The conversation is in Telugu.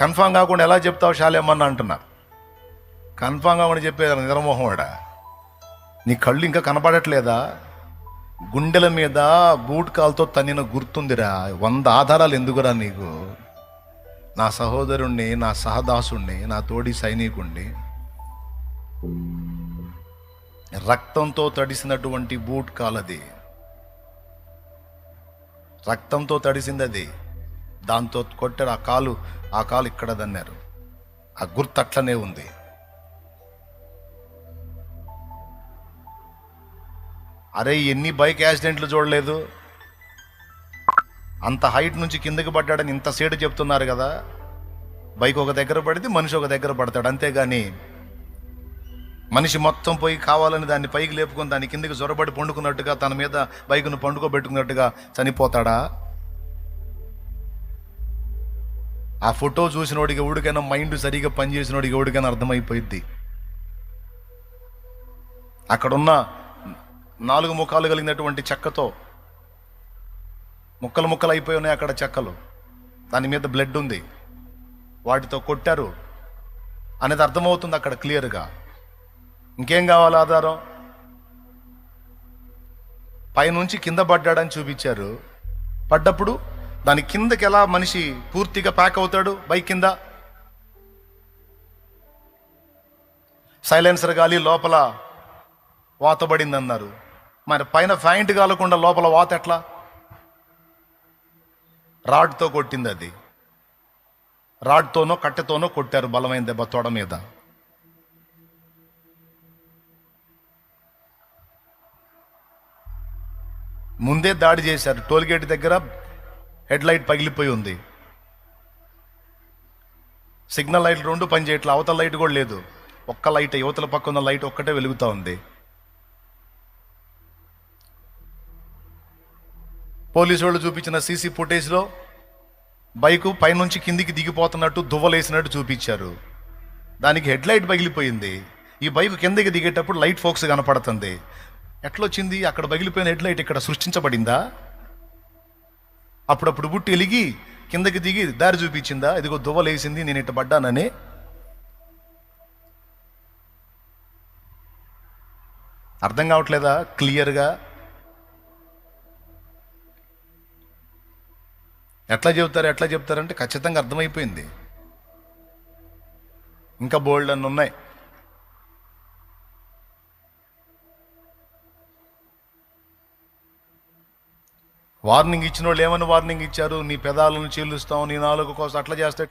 కన్ఫామ్ కాకుండా ఎలా చెప్తావు శాలేమన్న అంటున్నా. కన్ఫామ్ కాకుండా చెప్పేది నిరమోహం నీ కళ్ళు ఇంకా కనపడట్లేదా? గుండెల మీద బూట్ కాల్తో తన్నిన గుర్తుందిరా. వంద ఆధారాలు ఎందుకురా నీకు? నా సహోదరుణ్ణి నా సహదాసుణ్ణి నా తోడి సైనికుణ్ణి రక్తంతో తడిసినటువంటి బూట్ కాలది. రక్తంతో తడిసింది అది దాంతో కొట్టారు. ఆ కాలు ఆ కాలు ఇక్కడ దన్నారు. ఆ గుర్తు అట్లనే ఉంది. అరే ఎన్ని బైక్ యాక్సిడెంట్లు చూడలేదు? అంత హైట్ నుంచి కిందకి పడ్డాడని ఇంత సేటు చెప్తున్నారు కదా. బైక్ ఒక దగ్గర పడితే మనిషి ఒక దగ్గర పడతాడు. అంతేగాని మనిషి మొత్తం పోయి కావాలని దాన్ని పైకి లేపుకొని దాని కిందకి జ్వరబడి పండుకున్నట్టుగా తన మీద బైకును పండుకోబెట్టుకున్నట్టుగా చనిపోతాడా? ఆ ఫోటో చూసినోడికి ఎవడికైనా మైండ్ సరిగా పనిచేసినోడికి ఎవడికైనా అర్థమైపోయింది అక్కడున్న నాలుగు ముఖాలు కలిగినటువంటి చెక్కతో ముక్కలు ముక్కలు అయిపోయి ఉన్నాయి అక్కడ చెక్కలు. దాని మీద బ్లడ్ ఉంది. వాటితో కొట్టారు. అనేది అర్థమవుతుంది అక్కడ క్లియర్గా. ఇంకేం కావాలి ఆధారం? పైనుంచి కింద పడ్డాడని చూపించారు. పడ్డప్పుడు దాని కిందకి ఎలా మనిషి పూర్తిగా ప్యాక్ అవుతాడు? బైక్ కింద. సైలెన్సర్ గాలి లోపల వాతబడింది అన్నారు మరి పైన ఫ్యాంట్ కాలకుండా లోపల వాత ఎట్లా? రాడ్తో కొట్టింది అది రాడ్తోనో కట్టెతోనో కొట్టారు బలమైన దెబ్బ తొడ మీద. ముందే దాడి చేశారు. టోల్గేట్ దగ్గర హెడ్ లైట్ పగిలిపోయి ఉంది. సిగ్నల్ లైట్ రెండు పనిచేయట్లేదు అవతల లైట్ కూడా లేదు. ఒక్క లైట్ యువతల పక్క ఉన్న లైట్ ఒక్కటే వెలుగుతూ ఉంది. పోలీసు వాళ్ళు చూపించిన సీసీ ఫుటేజ్లో బైకు పైనుంచి కిందికి దిగిపోతున్నట్టు దువ్వలేసినట్టు చూపించారు. దానికి హెడ్ లైట్ పగిలిపోయింది. ఈ బైక్ కిందకి దిగేటప్పుడు లైట్ ఫోక్స్ కనపడుతుంది. ఎట్లొచ్చింది? అక్కడ పగిలిపోయిన హెడ్ లైట్ ఇక్కడ సృష్టించబడిందా? అప్పుడప్పుడు బుట్టి ఎలిగి కిందకి దిగి దారి చూపించిందా? ఇదిగో దువ్వలేసింది నేను ఇట్ట పడ్డానని. అర్థం కావట్లేదా? క్లియర్గా? ఎట్లా చెబుతారు ఎట్లా చెప్తారంటే ఖచ్చితంగా అర్థమైపోయింది. ఇంకా బోల్డ్ అన్ని ఉన్నాయి. వార్నింగ్ ఇచ్చిన వాళ్ళు ఏమని వార్నింగ్ ఇచ్చారు? నీ పెదాలను చీలుస్తాం నీ నాలుగు కోసం అట్లా చేస్తే